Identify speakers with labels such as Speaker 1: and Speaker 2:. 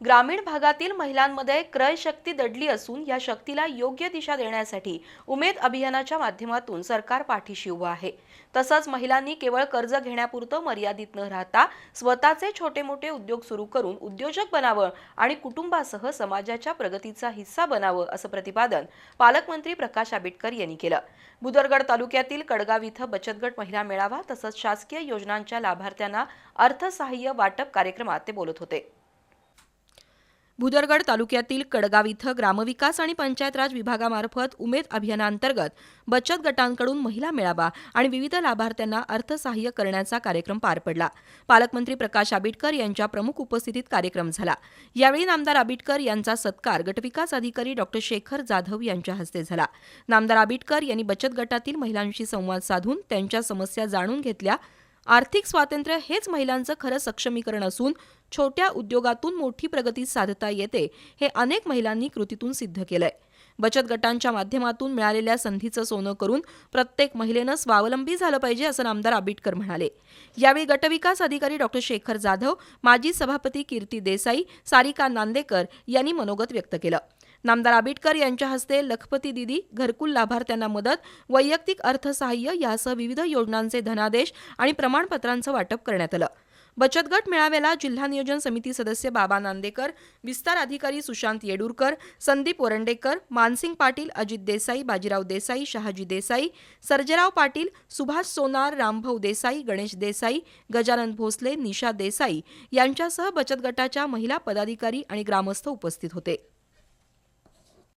Speaker 1: ग्रामीण भागातील महिलांमध्ये क्रय शक्ती दडली असून या शक्तीला योग्य दिशा देण्यासाठी उमेद अभियानाच्या माध्यमातून सरकार पाठीशी उभं आहे. तसंच महिलांनी केवळ कर्ज घेण्यापुरतं मर्यादित न राहता स्वतःचे छोटे मोठे उद्योग सुरू करून उद्योजक बनावं आणि कुटुंबासह समाजाच्या प्रगतीचा हिस्सा बनावं असं प्रतिपादन पालकमंत्री प्रकाश आंबेडकर यांनी केलं. भुदरगड तालुक्यातील कडगाव इथं बचतगट महिला मेळावा तसंच शासकीय योजनांच्या लाभार्थ्यांना अर्थसहाय्य वाटप कार्यक्रमात ते बोलत होते. भुदरगड तालुक्यातील कडगाव इथं ग्रामविकास आणि पंचायत राज विभागामार्फत उमेद अभियानांतर्गत बचत गटांकडून महिला मेळावा आणि विविध लाभार्थ्यांना अर्थसहाय्य करण्याचा कार्यक्रम पार पडला. पालकमंत्री प्रकाश आबिटकर यांच्या प्रमुख उपस्थितीत कार्यक्रम झाला. यावेळी नामदार आबिटकर यांचा सत्कार गटविकास अधिकारी डॉक्टर शेखर जाधव यांच्या हस्ते झाला. नामदार आबिटकर यांनी बचत गटातील महिलांशी संवाद साधून त्यांच्या समस्या जाणून घेतल्या आर्थिक स्वातंत्र्य हेच महिलांचं खरं सक्षमीकरण असून छोट्या उद्योगातून मोठी प्रगती साधता येते हे अनेक महिलांनी कृतीतून सिद्ध केलंय. बचत गटांच्या माध्यमातून मिळालेल्या संधीचं सोनं करून प्रत्येक महिलेनं स्वावलंबी झालं पाहिजे असं नामदार आंबेडकर म्हणाले. यावेळी गटविकास अधिकारी डॉक्टर शेखर जाधव माजी सभापती कीर्ती देसाई सारिका नांदेकर यांनी मनोगत व्यक्त केलं. नामदार आबिटकर यांच्या हस्ते लखपती दिदी घरकुल लाभार्थ्यांना मदत वैयक्तिक अर्थसहाय्य यासह विविध योजनांचे धनादेश आणि प्रमाणपत्रांचं वाटप करण्यात आलं. बचत गट मेळाव्याला जिल्हा नियोजन समिती सदस्य बाबा नांदेकर विस्तार अधिकारी सुशांत येडूरकर संदीप वरंडेकर मानसिंग पाटील अजित देसाई बाजीराव देसाई शहाजी देसाई सर्जेराव पाटील सुभाष सोनार रामभाऊ देसाई गणेश देसाई गजानन भोसले निशा देसाई यांच्यासह बचत गटाच्या महिला पदाधिकारी आणि ग्रामस्थ उपस्थित होते.